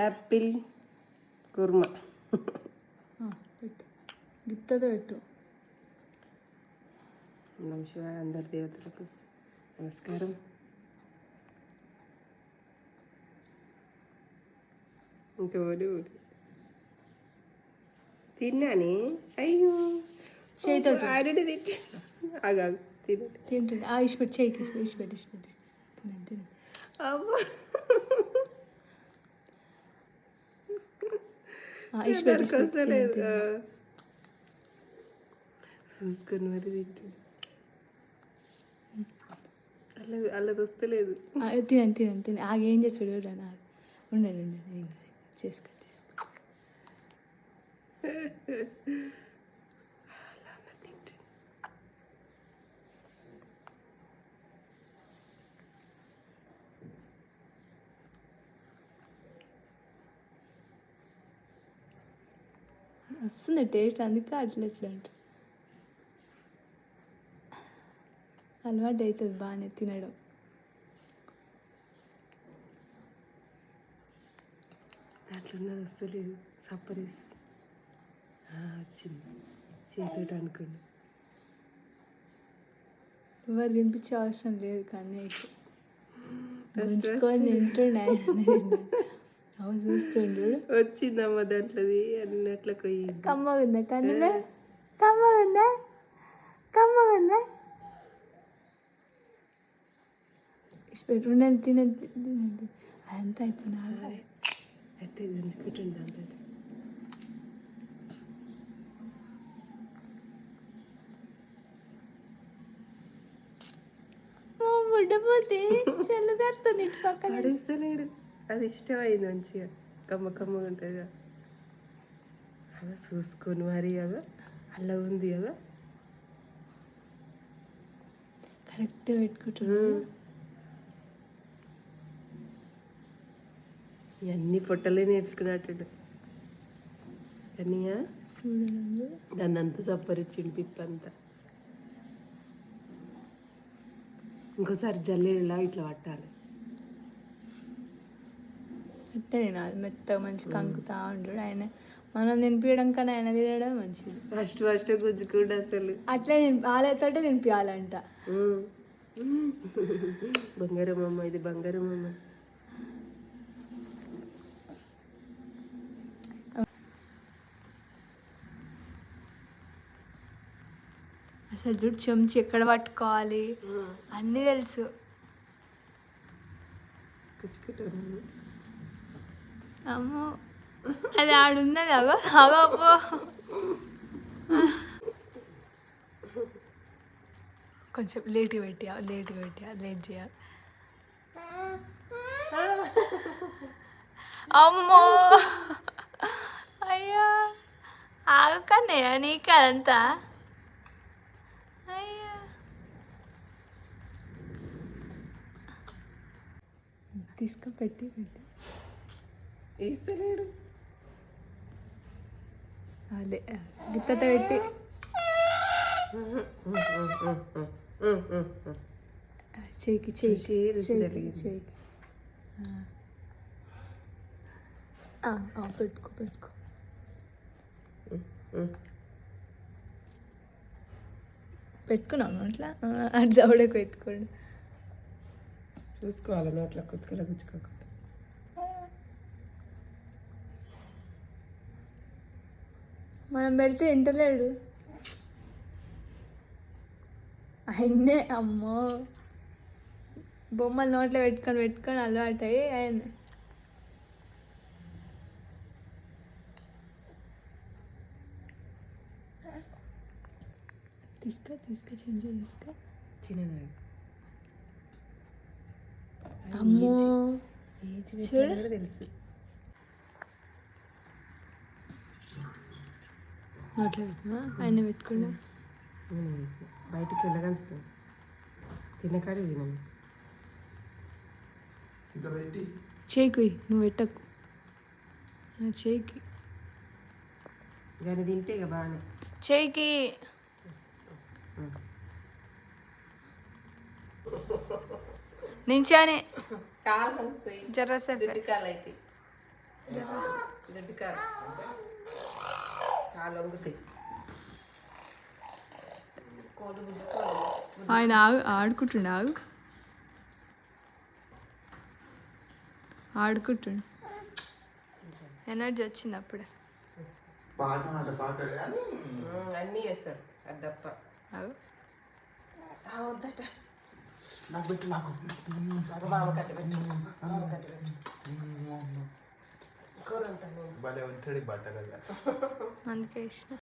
Apple korma ഗിത്തത കിട്ടും. ഓണം ശിവായ അന്തർദൈവത്തിലേക്ക് നമസ്കാരം. ജോലി തിന്നാനേ? അയ്യോ. ആരുടെ തെറ്റ്? ആ ഇഷ്ടപ്പെട്ടു. ഇഷ്ടപ്പെട്ടു ഇഷ്ടപ്പെട്ടു തിന്നാൻ അപ്പോൾ నాకు వస్తలేదు. చూసుకొని మరి తింటుంది అల్లది అల్లది వస్తలేదు. తినండి తినండి తినండి. ఆగ ఏం చేస్తాడు? చూడండి ఆగు. ఉండండి ఉండండి. ఏం. చేసుకో చేసుకో. వస్తుంది టేస్ట్ అందుకే అట్లా ఇట్లా ఉంటుంది అలవాటు అవుతుంది బాగానే తినడం. దాంట్లో ఉన్నది వస్తలేదు సప్పరేసి వచ్చింది. అనుకోండి. ఎవరు తినిపించే అవసరం లేదు కానీ తింటుండే. చూస్తుండు. వచ్చిందమ్మా దాంట్లోది అన్నట్లు కొయ్యింది కమ్మగుందా కన్నులే కమ్మగుందా? కమ్మగుందా? ఇష్టపెట్టు ఉండండి తినండి అదంతా అయిపోయినా అంటే దంచుకుంటుంది దాంట్లో ముడ్డపోతే చెల్లు కడుతుంది ఇటు పక్కన. పడేస్తలేడు అది ఇష్టమైంది మంచిగా. కమ్మ కమ్మగా ఉంటుంది అలా చూసుకొని మరి కదా. అలా ఉంది కదా. కరెక్ట్ పెట్టుకుంటున్నాడు ఇవన్నీ పొట్టలే నేర్చుకున్నట్టు కన్నీయా చూడండి దాన్ని అంతా సప్పరిచ్చిండు పిప్పంతా. ఇంకోసారి జల్లెడలా ఇట్లా పట్టాలి. అంటే నేను అది మెత్తగా మంచి కంకుతా ఉంటాడు. ఆయన మనం తినిపించడం కన్నా ఆయన తినడం మంచిది. ఫస్ట్ ఫస్ట్ గుంజుకుండు అసలు. అట్లే వాళ్ళతోటే తినిపించాలంట. బంగారం అమ్మ ఇది బంగారం అమ్మ. అసలు చూడు చెంచి ఎక్కడ పట్టుకోవాలి? అన్నీ తెలుసు. అమ్మో. అది ఆడున్నది అగో అగోపో కొంచెం లేట్ పెట్టియా లేట్ పెట్టియా లేట్ చేయాలి అమ్మో. అయ్యో. ఆగకనే నీకు అదంతా అయ్యో. తీసుకో పెట్టి పెట్టి. ఇస్తలేడు. అదే గిత్తత పెట్టి. ఆ. ఆ, ఆ, పెట్టుకో పెట్టుకో. పెట్టుకున్నాను అట్లా దవడకు పెట్టుకోండి. చూసుకోవాలి నోట్లో? కొత్తగా గుచ్చుకోకుండా మనం పెడితే ఇంటలేడు ఆయన్నే అమ్మో. బొమ్మలు నోట్లో పెట్టుకొని పెట్టుకొని అలవాటు అయ్యి ఆయన తీసుకో తీసుకో చెంచా తీసుకో. తినను అమ్మో. తెలుసు. నోట్లో పెట్టినా ఆయన పెట్టుకున్నా. బయటికి వెళ్ళగలుస్తాం తినకాడే తినను చేయికి నువ్వు పెట్టకు. నా చేయికి. కానీ తింటే ఇక బాగానే చేయికి. నించానే. జర్రసేపు. కాలు అయితే. కాలు కోడి ఆయన ఆగు ఆడుకుంటుండు ఆగు. ఆడుకుంటుండు. ఎనర్జీ వచ్చింది అప్పుడే. అన్నీ చేస్తాడు అది తప్ప. ఆగు. ఆ, వద్దట. నాకు పెట్టు నాకు నాకు మామ కట్ట పెట్టు మామ కట్ట పెట్టు కూర ఉంటాను భలే ఉంటాడు ఈ బట్టలు అందుకే ఇష్టం